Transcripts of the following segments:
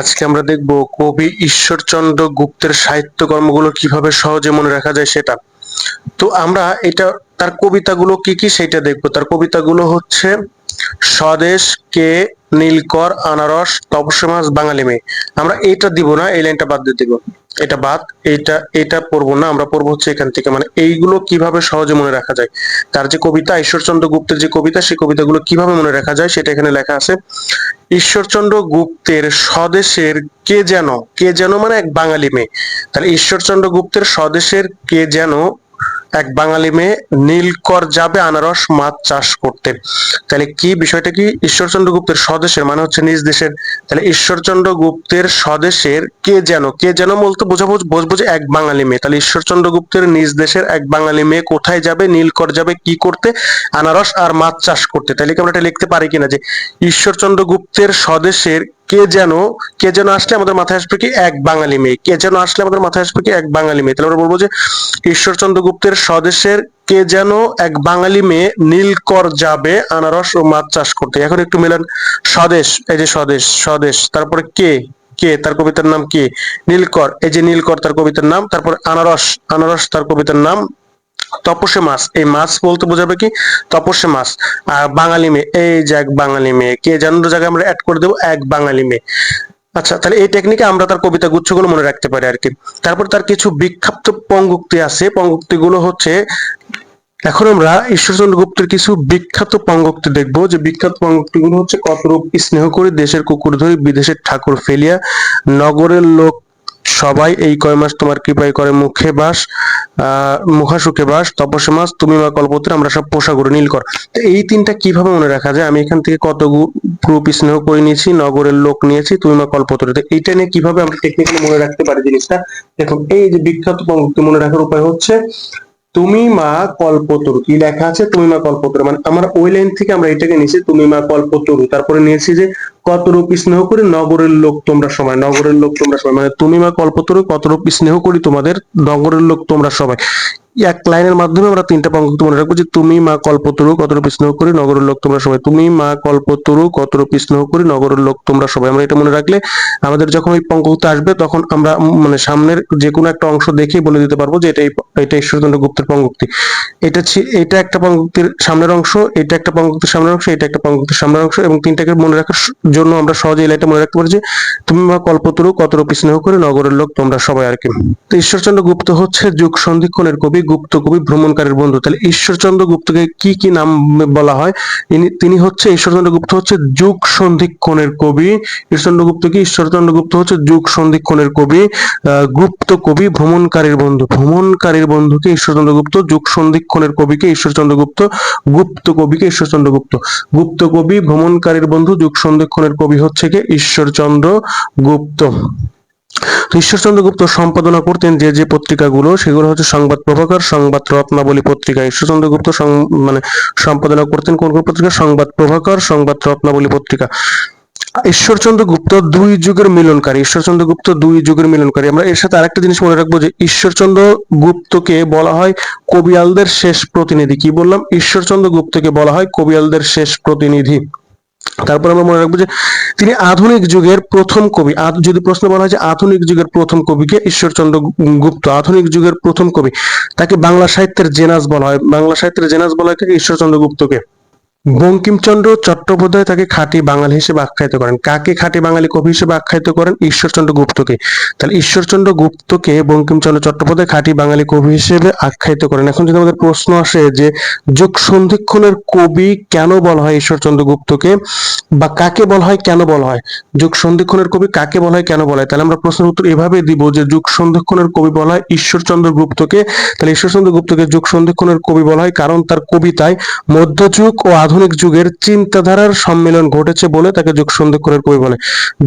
আজকে আমরা দেখব কবি ঈশ্বরচন্দ্র গুপ্তের সাহিত্যকর্মগুলো কীভাবে সহজে মনে রাখা যায় সেটা। তো আমরা এটা, তার কবিতাগুলো কি কি সেটা দেখব। তার কবিতাগুলো হচ্ছে, স্বদেশ কে নীলকর আনারস তপসমাস বাঙালি মেয়ে। আমরা এইটা দিব না, এই লাইনটা বাদ দিয়ে দিব। এটা বাদ, এটা এটা পড়ব না, আমরা পড়ব হচ্ছে এখান থেকে। মানে এইগুলো কীভাবে সহজে মনে রাখা যায়। তার যে কবিতা, ঈশ্বরচন্দ্র গুপ্তের যে কবিতা, সেই কবিতাগুলো কীভাবে মনে রাখা যায়, সেটা এখানে লেখা আছে। ঈশ্বরচন্দ্র গুপ্তের স্বদেশের কে যেন কে যেন মানে এক বাঙালি মেয়ে। তাহলে ঈশ্বরচন্দ্র গুপ্তের স্বদেশের কে যেন এক বাঙালি মেয়ে নীলকর যাবে আনারস মাছ চাষ করতে। তাহলে কি বিষয়টা কি? ঈশ্বরচন্দ্র গুপ্তের স্বদেশের মানে হচ্ছে নিজ দেশের। তাহলে ঈশ্বরচন্দ্র গুপ্তের স্বদেশের কে যেন কে যেন বলতে বোঝাবো বসবো যে এক বাঙালি মেয়ে। তাহলে ঈশ্বরচন্দ্র গুপ্তের নিজ দেশের এক বাঙালি মেয়ে কোথায় যাবে? নীলকর যাবে কি করতে? আনারস আর মাছ চাষ করতে। তাহলে কি আমরা এটা লিখতে পারি কিনা যে ঈশ্বরচন্দ্র গুপ্তের স্বদেশের কে যেন কে যেন আসলে আমাদের মাথায় আসবে কি এক বাঙালি মেয়ে? কে যেন আসলে আমাদের মাথায় আসবে কি এক বাঙালি মেয়ে? তাহলে আমরা বলব যে ঈশ্বরচন্দ্র গুপ্তের স্বদেশের কে যেন এক বাঙালি মেয়ে নীলকর যাবে, আনারস ও মাছ চাষ করতে। এখন একটু মিলান, স্বদেশ, এই যে স্বদেশ স্বদেশ, তারপরে কে? কে? তার কবিতার নাম কে? নীলকর। এই যে নীলকর, তার কবিতার নাম, তারপর আনারস আনারস, তার কবিতার নাম তপসে মাছ। এই মাছ বলতে বোঝাবে কি? তপসে মাছ। আর বাঙালি মেয়ে। এই যে এক বাঙালি মেয়ে। কে জানার জায়গায় আমরা অ্যাড করে দেবো এক বাঙালি মেয়ে। আচ্ছা তাহলে এই টেকনিকে আমরা তার কবিতা গুচ্ছগুলো মনে রাখতে পারি আর কি। তারপর তার কিছু বিখ্যাত পঙ্গুক্তি আছে। পঙ্গুক্তিগুলো হচ্ছে, এখন আমরা ঈশ্বরচন্দ্র গুপ্তের কিছু বিখ্যাত পঙ্গক্তি দেখব। যে বিখ্যাত পঙ্গক্তিগুলো হচ্ছে কতরূপ স্নেহ করে দেশের কুকুর ধরি বিদেশের ঠাকুর ফেলিয়া নগরের লোক সবাই এই কয় মাস তোমার কৃপায় করে মুখে বাস মুখাসুখে বাস তপস্য মাস, তুমি মা কল্পত্রে আমরা সব পোষা নীল কর। তো এই তিনটা কীভাবে মনে রাখা যায়? আমি এখান থেকে কত গ্রুপ স্নেহ করে নিয়েছি, নগরের লোক নিয়েছি, তুমি মা কল্পত্র তো এইটা নিয়ে কীভাবে আমরা টেকনিক্যালি মনে রাখতে পারি জিনিসটা? দেখুন, এই যে বিখ্যাত পঙ্ক্তি মনে রাখার উপায় হচ্ছে তুমি মা কল্পতরু, কি লেখা আছে? তুমি মা কল্পতরু মানে আমার ওই লাইন থেকে আমরা এটাকে নিয়েছি, তুমি মা কল্পতরু। তারপরে নিয়েছি যে কত রূপ স্নেহ করি, নগরের লোক তোমরা সবাই, নগরের লোক তোমরা সবাই। মানে তুমি মা কল্পতরু কত রূপ স্নেহ করি তোমাদের, নগরের লোক তোমরা সবাই। এক লাইনের মাধ্যমে আমরা তিনটা পঙ্ক্তি মনে রাখব যে তুমি, মা, কল্পতরু, কতরূপ স্নেহ করি, নগরের লোক তোমরা সবাই। তুমি, মা, কল্পতরু, কতরূপ স্নেহ করি, নগরের লোক তোমরা সবাই। আমরা এটা মনে রাখলে আমাদের যখন ওই পঙ্ক্তি আসবে, তখন আমরা মানে সামনের যে কোনো একটা অংশ দেখে বলে দিতে পারব যে এটা এটা ঈশ্বরচন্দ্র গুপ্তের পঙ্ক্তি এটা এটা একটা পঙ্ক্তির সামনের অংশ, এটা একটা পঙ্ক্তির সামনের অংশ, এটা একটা পঙ্ক্তির সামনের অংশ এবং তিনটাকে মনে রাখার জন্য আমরা সহজে লাইনটা মনে রাখতে পারি যে তুমি, মা, কল্পতরু, কতরূপ স্নেহ করি, নগরের লোক তোমরা সবাই আর কি। তো ঈশ্বরচন্দ্র গুপ্ত হচ্ছে যুগ সন্ধিক্ষণের কবি গুপ্ত কবি ভ্রমণকারীর বন্ধু। তাহলে ঈশ্বরচন্দ্র গুপ্তকে কি কি নাম বলা হয়? তিনি হচ্ছে, ঈশ্বরচন্দ্র গুপ্ত হচ্ছে যুগ সন্ধিক্ষণের কবি। ঈশ্বরচন্দ্র গুপ্ত কি? ঈশ্বরচন্দ্র গুপ্ত হচ্ছে যুগ সন্ধিক্ষণের কবি। গুপ্ত কবি, ভ্রমণকারীর বন্ধু। ভ্রমণকারীর বন্ধুকে ঈশ্বরচন্দ্র গুপ্ত, যুগ সন্ধিক্ষণের কবিকে ঈশ্বরচন্দ্র গুপ্ত গুপ্ত কবিকে ঈশ্বরচন্দ্র গুপ্ত। গুপ্ত কবি, ভ্রমণকারীর বন্ধু, যুগ সন্ধিক্ষণের কবি হচ্ছে কে? ঈশ্বরচন্দ্র গুপ্ত। ঈশ্বরচন্দ্র গুপ্ত সম্পাদনা করতেন যে যে পত্রিকাগুলো, সেগুলো হচ্ছে সংবাদ প্রভাকর, সংবাদ রত্নাবলী পত্রিকা। ঈশ্বরচন্দ্র গুপ্ত মানে সম্পাদনা করতেন কোন কোন পত্রিকা? সংবাদ প্রভাকর, সংবাদ রত্নাবলী পত্রিকা। ঈশ্বরচন্দ্র গুপ্ত দুই যুগের মিলনকারী। ঈশ্বরচন্দ্র গুপ্ত দুই যুগের মিলনকারী। আমরা এর সাথে আরেকটা জিনিস মনে রাখব যে ঈশ্বরচন্দ্র গুপ্তকে বলা হয় কবিয়ালদের শেষ প্রতিনিধি। কি বললাম? ঈশ্বরচন্দ্র গুপ্তকে বলা হয় কবিয়ালদের শেষ প্রতিনিধি। তারপর আমরা মনে রাখব যে তিনি আধুনিক যুগের প্রথম কবি। যদি প্রশ্ন বলা হয় যে আধুনিক যুগের প্রথম কবিকে ঈশ্বরচন্দ্র গুপ্ত, আধুনিক যুগের প্রথম কবি, তাকে বাংলা সাহিত্যের জেনাস বলা হয়। বাংলা সাহিত্যের জেনাস বলা হয় ঈশ্বরচন্দ্র গুপ্তকে। বঙ্কিমচন্দ্র চট্টোপাধ্যায় তাকে খাঁটি বাঙালি হিসেবে আখ্যায়িত করেন। কাকে খাঁটি বাঙালি কবি হিসেবে আখ্যায়িত করেন? ঈশ্বরচন্দ্র গুপ্তকে। তাহলে ঈশ্বরচন্দ্র গুপ্তকে বঙ্কিমচন্দ্র চট্টোপাধ্যায় খাঁটি বাঙালি কবি হিসেবে আখ্যায়িত করেন। এখন যদি আমাদের প্রশ্ন আসে যে যুগ সন্ধিক্ষণের কবি কেন বলা হয় ঈশ্বরচন্দ্র গুপ্তকে বা কাকে বলা হয় কেন বলা হয়? যুগ সন্ধিক্ষণের কবি কাকে বলা হয় কেন বলা হয়? তাহলে আমরা প্রশ্নের উত্তর এভাবে দিব যে যুগ সন্ধিক্ষণের কবি বলা হয় ঈশ্বরচন্দ্র গুপ্তকে। তাহলে ঈশ্বরচন্দ্র গুপ্তকে যুগ সন্ধিক্ষণের কবি বলা হয় কারণ তার কবিতায় মধ্যযুগ ও আধুনিক যুগের চিন্তাধারার সম্মেলন ঘটেছে বলে তাকে যুগ সন্ধিক্ষণের কবি বলে।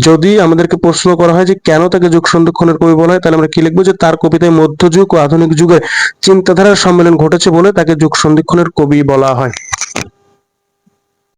যদি আমাদেরকে প্রশ্ন করা হয় যে কেন তাকে যুগ সন্ধিক্ষণের কবি বলা হয়, তাহলে আমরা কি লিখব যে তার কবিতায় মধ্যযুগ ও আধুনিক যুগের চিন্তাধারার সম্মেলন ঘটেছে বলে তাকে যুগ সন্ধিক্ষণের কবি বলা হয়।